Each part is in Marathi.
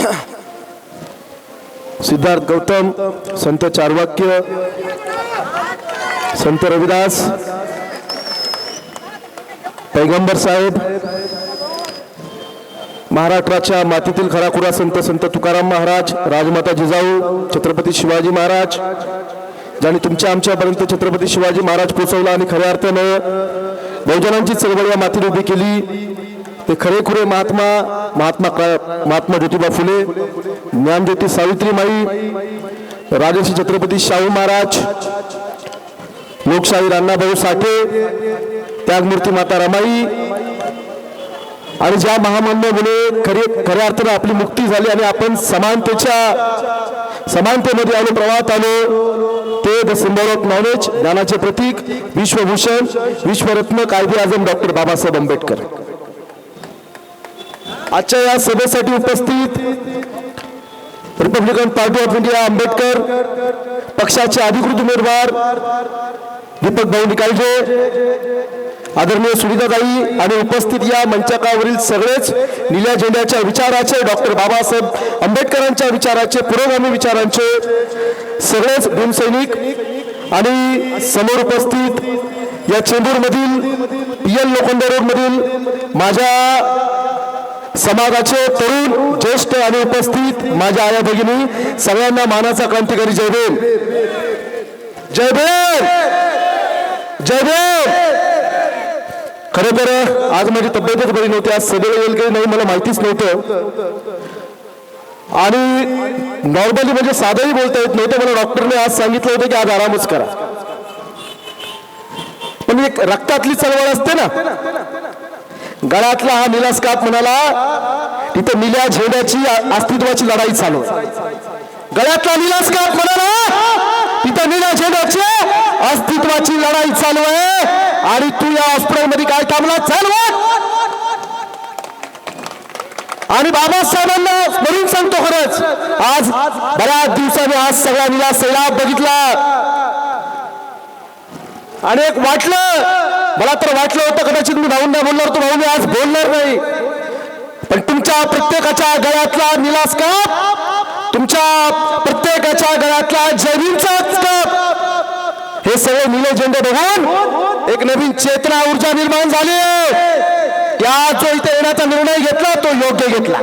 सिद्धार्थ गौतम संत चारवाक्य संत रविदास पैगंबर साहेब महाराष्ट्राच्या मातीतील खराखुरा संत संत तुकाराम महाराज राजमाता जिजाऊ छत्रपती शिवाजी महाराज ज्यांनी तुमच्या आमच्यापर्यंत छत्रपती शिवाजी महाराज पोचवला आणि खऱ्या अर्थानं बहुजनांची चळवळ या मातीने उभी केली. ते खरेखुरे महात्मा महात्मा महात्मा ज्योतिबा फुले ज्ञानज्योती सावित्रीमाई राजर्षी छत्रपती शाहू महाराज लोकशाही अण्णाभाऊ साठे त्यागमूर्ती माता रमाई आणि ज्या महामान्यामुळे खरे खऱ्या अर्थानं आपली मुक्ती झाली आणि आपण समानतेच्या समानतेमध्ये आलो प्रवाहात आलो ते द सिम्बॉल ऑफ नॉलेज ज्ञानाचे प्रतीक विश्वभूषण विश्वरत्न कायदे आजम डॉक्टर बाबासाहेब आंबेडकर. आजच्या या सभेसाठी उपस्थित Republican Party of India Ambedkar पक्षाचे अधिकृत उमेदवार दीपक भाऊ निकालजे आदरणीय सुनीताताई आणि उपस्थित या मंचकावरील सगळेच निल्या झेंड्याच्या विचाराचे डॉक्टर बाबासाहेब आंबेडकरांच्या विचाराचे पुरोगामी विचारांचे सगळेच भीमसैनिक आणि समोर उपस्थित या चेंबूरमधील पी एल लोखंडे रोडमधील माझ्या समाजाचे तरुण ज्येष्ठ आणि उपस्थित माझ्या आया भगिनी सगळ्यांना मानाचा क्रांतिकारी जय जयदेव जय जय खरं तर आज माझी तब्येतच बरी नव्हती आज सभेला येईल काही नाही मला माहितीच नव्हतं. आणि नॉर्मली म्हणजे साधंही बोलता येत नव्हतं मला डॉक्टरने आज सांगितलं होतं की आज आरामच करा. पण एक रक्तातली चळवळ असते ना गळ्यातला हा निलास काप म्हणाला तिथं निल्या झेंड्याची अस्तित्वाची लढाई चालू गळ्यातला निलास काप म्हणाला तिथं निल्या झेंड्याची अस्तित्वाची लढाई चालू आहे. आणि तू या हॉस्पिटलमध्ये काय थांबला? चालू आणि बाबासाहेबांना म्हणून सांगतो खरंच आज बऱ्याच दिवसांनी आज सगळा निलास सैलाब बघितला. आणि एक वाटलं मला तर वाटलं होतं कदाचित मी भाऊंना बोलणार तो भाऊ मी आज बोलणार नाही. पण तुमच्या प्रत्येकाच्या गळ्यातला निलास काप तुमच्या प्रत्येकाच्या गळ्यातला जैवींचा काप. हे सगळे निळे झेंडे बघून एक नवीन चेतना ऊर्जा निर्माण झाली या जो इथे येण्याचा निर्णय घेतला तो योग्य घेतला.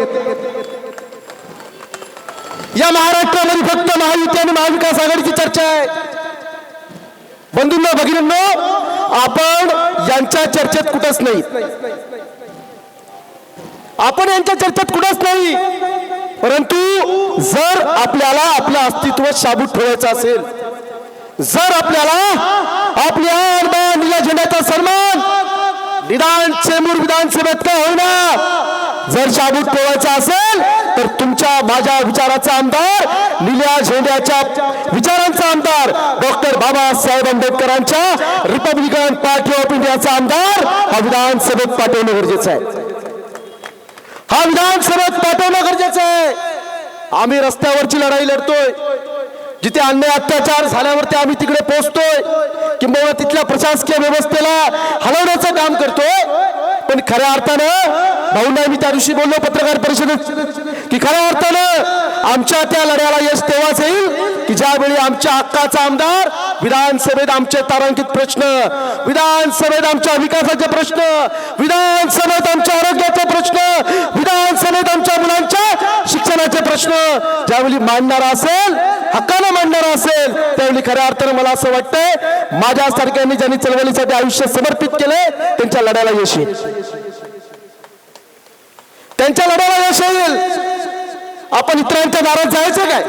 या महाराष्ट्रामध्ये फक्त महायुती आणि महाविकास आघाडीची चर्चा आहे. बंधूंना भगिनींनो आपण यांच्या चर्चेत कुठंच नाही. आपण यांच्या चर्चेत कुठंच नाही. परंतु जर आपल्याला आपलं अस्तित्व शाबूत ठेवायचं असेल जर आपल्याला आपल्या निला झेंड्याचा सन्मान निदान चेंबूर विधानसभेत का होईना जर शाबूत ठेवायचा असेल तुमच्या माझ्या विचाराचा आमदार निल्या झेंड्याच्या विचारांचा आमदार डॉक्टर बाबासाहेब आंबेडकरांच्या रिपब्लिकन पार्टी ऑफ इंडियाचा आमदार हा विधानसभेत पाठवणं गरजेचं आहे. हा विधानसभेत पाठवणं गरजेचं आहे. आम्ही रस्त्यावरची लढाई लढतोय. जिथे अन्याय अत्याचार झाल्यावरती आम्ही तिकडे पोहोचतोय. किंबहुना तिथल्या प्रशासकीय व्यवस्थेला हलवण्याचं काम करतोय. पण खऱ्या अर्थानं भाऊंना मी त्या दिवशी बोललो पत्रकार परिषदेत. की खऱ्या अर्थानं आमच्या त्या लढ्याला यश तेव्हाच येईल की ज्यावेळी आमच्या हक्काचा आमदार विधानसभेत आमचे तारांकित प्रश्न विधानसभेत आमच्या विकासाचे प्रश्न विधानसभेत आमच्या आरोग्याचे प्रश्न विधानसभेत आमच्या मुलांच्या शिक्षणाचे प्रश्न ज्यावेळी मांडणारा असेल हक्कानं मांडणारा असेल त्यावेळी खऱ्या अर्थानं मला असं वाटतंय माझ्यासारख्यांनी ज्यांनी चळवळीसाठी आयुष्य समर्पित केले त्यांच्या लढ्याला यश येईल. त्यांच्या लढ्याला यश येईल. आपण इतरांच्या दारात जायचं काय?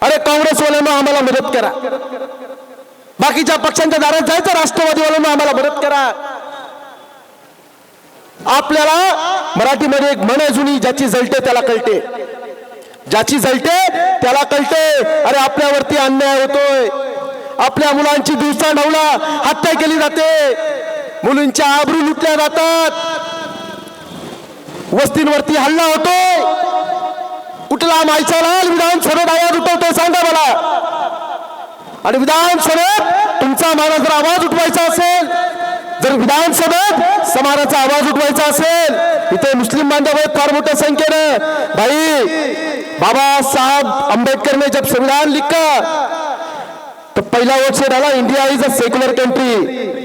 अरे काँग्रेसवाल्यांना आम्हाला मदत करा. बाकीच्या पक्षांच्या दारात जायचं राष्ट्रवादीवाल्यांना आम्हाला मदत करा. आपल्याला मराठीमध्ये एक म्हण जुनी ज्याची जळते त्याला कळते. ज्याची जळते त्याला कळते. अरे आपल्यावरती अन्याय होतोय. आपल्या मुलांची दिवसा नवला हत्या केली जाते. मुलींच्या आबरू लुटल्या जातात. वस्तींवरती हल्ला होतोय. कुठला मायचा लाल विधानसभेत आवाज उठवतोय सांगा मला. आणि विधानसभेत तुमचा मला जर आवाज उठवायचा असेल जर विधानसभेत समाजाचा आवाज उठवायचा असेल इथे मुस्लिम बांधव आहेत फार मोठ्या संख्येनं भाई बाबासाहेब आंबेडकर ने जब संविधान लिखा तो पहिला वर्ष से डाला India is a secular country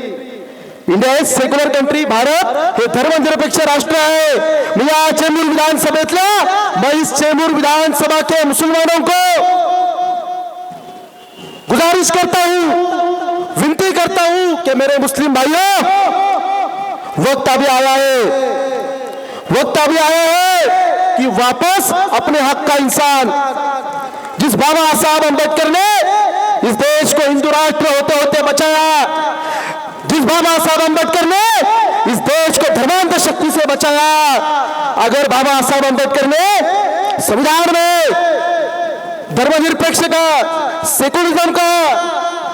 India is secular country Bharat हे धर्मनिरपेक्ष राष्ट्र आहे मी या चेंबूर विधानसभेतल्या मैं इस चेंबूर विधानसभा के मुसलमानों को गुजारिश करता हूं विनती करता हूं कि मेरे मुस्लिम भाइयों वक्त अभी आया है। वक्त अभी आया है कि वापस अपने हक का इंसान जिस बाबा साहब अम्बेडकर ने इस देश को हिंदू राष्ट्र होते होते बचाया जिस बाबा साहब अम्बेडकर ने इस देश को धर्मांध शक्ति से बचाया अगर बाबा साहब अम्बेडकर ने संविधान में धर्मनिरपेक्ष का सेकुलरिज्म का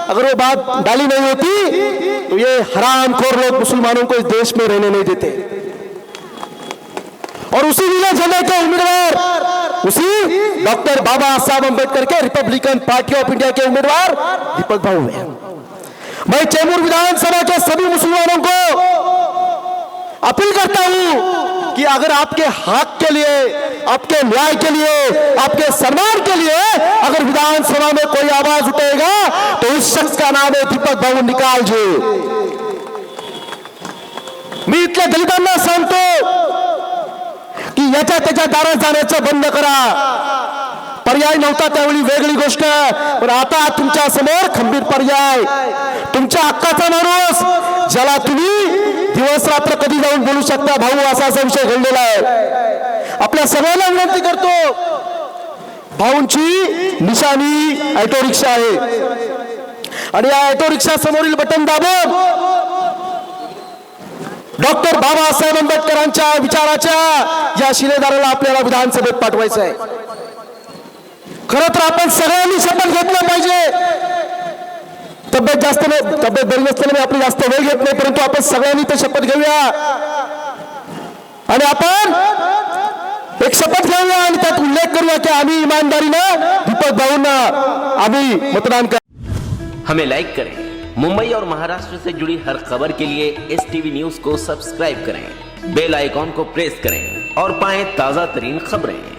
अगर वो बात डाली नहीं होती तो ये हराम खोर लोग मुसलमानों को इस देश में रहने नहीं देते और उसी विजय झंडे के उम्मीदवार उसी डॉक्टर बाबा साहब अम्बेडकर के रिपब्लिकन पार्टी ऑफ इंडिया के उम्मीदवार दीपक भाऊ हैं मैं चैमूर विधानसभा के सभी मुसलमानों को अपील करता हूं कि अगर आपके हक के लिए आपके न्याय के लिए आपके सम्मान के लिए अगर विधानसभा में कोई आवाज उठेगा तो उस शख्स का नाम है दीपक भाऊ निकाल जी। मी इथल्या दलितांना सांगतो की याच्या त्याच्या दारात जाण्याचं बंद करा। पर्याय नव्हता त्यावेळी वेगळी गोष्ट पण आता तुमच्यासमोर खंबीर पर्याय। तुमच्या हक्काचा माणूस ज्याला तुम्ही दिवस रात्र कधी जाऊन बोलू शकता भाऊ असा असा विषय घडलेला आहे. आपल्या सगळ्यांना विनंती करतो भाऊंची निशाणी ऑटो रिक्षा आहे. आणि या ऑटो रिक्षा समोरील बटन दाबून डॉक्टर बाबासाहेब आंबेडकरांच्या विचाराच्या या शिलेदाराला आपल्याला विधानसभेत पाठवायचं आहे. खर तर आपण सगळ्यांनी शपथ घेतलं पाहिजे. तब्येत जास्त नाही तब्येत बरी नसताना मी आपली जास्त वेळ घेत नाही परंतु आपण सगळ्यांनी ते शपथ घेऊया. आणि आपण एक शपथ घेऊया आणि त्यात उल्लेख करूया की आम्ही इमानदारीनं दीपक भाऊंना आम्ही मतदान कर हमें लाइक करें। मुंबई और महाराष्ट्र से जुड़ी हर खबर के लिए एस टीवी न्यूज को सब्सक्राइब करें। बेल आइकॉन को प्रेस करें और पाएं ताजा तरीन खबरें।